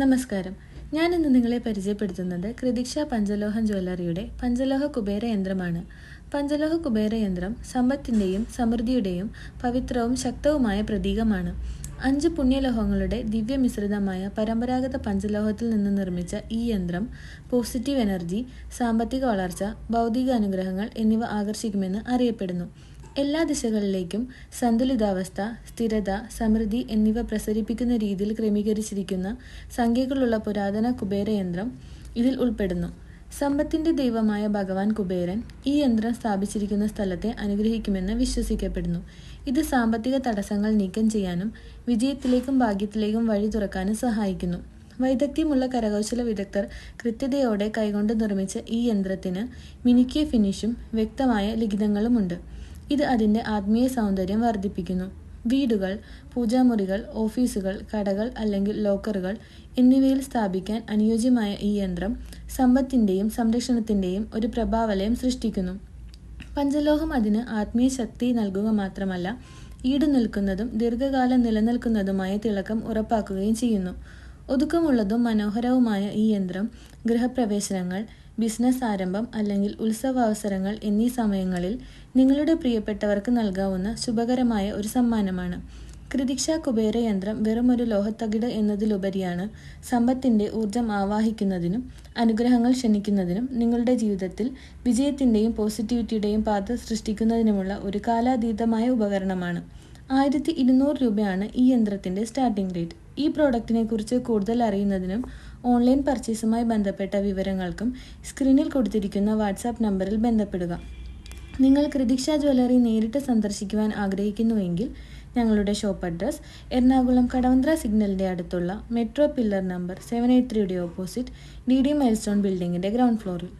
നമസ്കാരം. ഞാൻ ഇന്ന് നിങ്ങളെ പരിചയപ്പെടുത്തുന്നത് കൃതിക്ഷ പഞ്ചലോഹൻ ജ്വല്ലറിയുടെ പഞ്ചലോഹ കുബേര യന്ത്രമാണ്. പഞ്ചലോഹ കുബേര യന്ത്രം സമ്പത്തിന്റെയും സമൃദ്ധിയുടെയും പവിത്രവും ശക്തവുമായ പ്രതീകമാണ്. അഞ്ച് പുണ്യലോഹങ്ങളുടെ ദിവ്യമിശ്രിതമായ പരമ്പരാഗത പഞ്ചലോഹത്തിൽ നിന്ന് നിർമ്മിച്ച ഈ യന്ത്രം പോസിറ്റീവ് എനർജി സാമ്പത്തിക വളർച്ച ഭൗതിക അനുഗ്രഹങ്ങൾ എന്നിവ ആകർഷിക്കുമെന്ന് അറിയപ്പെടുന്നു. എല്ലാ ദിശകളിലേക്കും സന്തുലിതാവസ്ഥ സ്ഥിരത സമൃദ്ധി എന്നിവ പ്രസരിപ്പിക്കുന്ന രീതിയിൽ ക്രമീകരിച്ചിരിക്കുന്ന സംഖ്യകളുള്ള പുരാതന കുബേരയന്ത്രം ഇതിൽ ഉൾപ്പെടുന്നു. സമ്പത്തിന്റെ ദൈവമായ ഭഗവാൻ കുബേരൻ ഈ യന്ത്രം സ്ഥാപിച്ചിരിക്കുന്ന സ്ഥലത്തെ അനുഗ്രഹിക്കുമെന്ന് വിശ്വസിക്കപ്പെടുന്നു. ഇത് സാമ്പത്തിക തടസ്സങ്ങൾ നീക്കം ചെയ്യാനും വിജയത്തിലേക്കും ഭാഗ്യത്തിലേക്കും വഴി തുറക്കാനും സഹായിക്കുന്നു. വൈദഗ്ധ്യമുള്ള കരകൗശല വിദഗ്ധർ കൃത്യതയോടെ കൈകൊണ്ട് നിർമ്മിച്ച ഈ യന്ത്രത്തിന് മിനുക്കിയ ഫിനിഷും വ്യക്തമായ ലിഖിതങ്ങളുമുണ്ട്. ഇത് അതിന്റെ ആത്മീയ സൗന്ദര്യം വർദ്ധിപ്പിക്കുന്നു. വീടുകൾ പൂജാമുറികൾ ഓഫീസുകൾ കടകൾ അല്ലെങ്കിൽ ലോക്കറുകൾ എന്നിവയിൽ സ്ഥാപിക്കാൻ അനുയോജ്യമായ ഈ യന്ത്രം സമ്പത്തിന്റെയും സംരക്ഷണത്തിന്റെയും ഒരു പ്രഭാവലയം സൃഷ്ടിക്കുന്നു. പഞ്ചലോഹം അതിന് ആത്മീയ ശക്തി നൽകുക മാത്രമല്ല ഈട് നിൽക്കുന്നതും ദീർഘകാലം നിലനിൽക്കുന്നതുമായ തിളക്കം ഉറപ്പാക്കുകയും ചെയ്യുന്നു. ഒതുക്കമുള്ളതും മനോഹരവുമായ ഈ യന്ത്രം ഗൃഹപ്രവേശനങ്ങൾ ബിസിനസ് ആരംഭം അല്ലെങ്കിൽ ഉത്സവാവസരങ്ങൾ എന്നീ സമയങ്ങളിൽ നിങ്ങളുടെ പ്രിയപ്പെട്ടവർക്ക് നൽകാവുന്ന ശുഭകരമായ ഒരു സമ്മാനമാണ്. കൃതിക്ഷ കുബേര യന്ത്രം വെറുമൊരു ലോഹത്തകിട് എന്നതിലുപരിയാണ് സമ്പത്തിന്റെ ഊർജം ആവാഹിക്കുന്നതിനും അനുഗ്രഹങ്ങൾ ക്ഷണിക്കുന്നതിനും നിങ്ങളുടെ ജീവിതത്തിൽ വിജയത്തിന്റെയും പോസിറ്റിവിറ്റിയുടെയും പാത സൃഷ്ടിക്കുന്നതിനുമുള്ള ഒരു കാലാതീതമായ ഉപകരണമാണ്. ആയിരത്തി ഇരുന്നൂറ് രൂപയാണ് ഈ യന്ത്രത്തിന്റെ സ്റ്റാർട്ടിംഗ് റേറ്റ്. ഈ പ്രോഡക്റ്റിനെ കുറിച്ച് കൂടുതൽ അറിയുന്നതിനും ഓൺലൈൻ പർച്ചേസുമായി ബന്ധപ്പെട്ട വിവരങ്ങൾക്കും സ്ക്രീനിൽ കൊടുത്തിരിക്കുന്ന വാട്സാപ്പ് നമ്പറിൽ ബന്ധപ്പെടുക. നിങ്ങൾ കൃതിക്ഷ ജ്വല്ലറി നേരിട്ട് സന്ദർശിക്കുവാൻ ആഗ്രഹിക്കുന്നുവെങ്കിൽ ഞങ്ങളുടെ ഷോപ്പ് അഡ്രസ് എറണാകുളം കടവന്ത്ര സിഗ്നലിന്റെ അടുത്തുള്ള metro pillar number seven eight ത്രീയുടെ ഓപ്പോസിറ്റ് ഡി ഡി മൈൽസ്റ്റോൺ ബിൽഡിങ്ങിന്റെ ഗ്രൗണ്ട് ഫ്ലോറിൽ